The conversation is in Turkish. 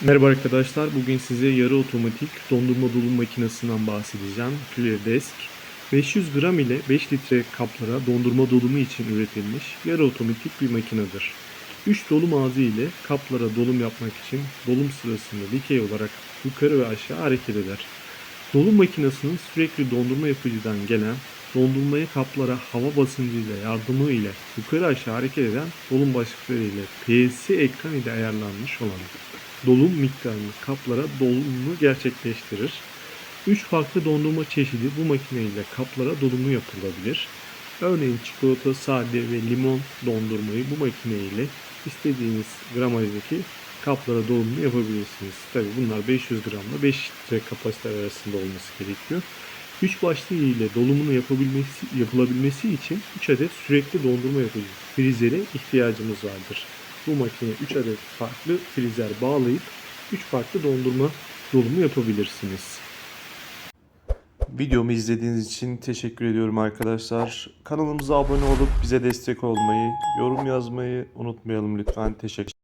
Merhaba arkadaşlar. Bugün size yarı otomatik dondurma dolum makinesinden bahsedeceğim. ClearDesk. 500 gram ile 5 litre kaplara dondurma dolumu için üretilmiş yarı otomatik bir makinedir. 3 dolum ağzı ile kaplara dolum yapmak için dolum sırasında dikey olarak yukarı ve aşağı hareket eder. Dolum makinesinin sürekli dondurma yapıcıdan gelen dondurmayı kaplara hava basıncıyla yardımı ile yukarı aşağı hareket eden dolum başlıkları ile PLC ekran ile ayarlanmış olan dolum miktarını kaplara dolumu gerçekleştirir. 3 farklı dondurma çeşidi bu makine ile kaplara dolumu yapılabilir. Örneğin çikolata, sade ve limon dondurmayı bu makine ile istediğiniz gramajdaki kaplara dolumunu yapabilirsiniz. Tabi bunlar 500 gramla 5 litre kapasite arasında olması gerekiyor. 3 başlığı ile dolumunu yapabilmesi, yapılabilmesi için 3 adet sürekli dondurma yapıcı frizere ihtiyacımız vardır. Bu makineye 3 adet farklı frizer bağlayıp 3 farklı dondurma dolumu yapabilirsiniz. Videomu izlediğiniz için teşekkür ediyorum arkadaşlar. Kanalımıza abone olup bize destek olmayı, yorum yazmayı unutmayalım lütfen. Teşekkür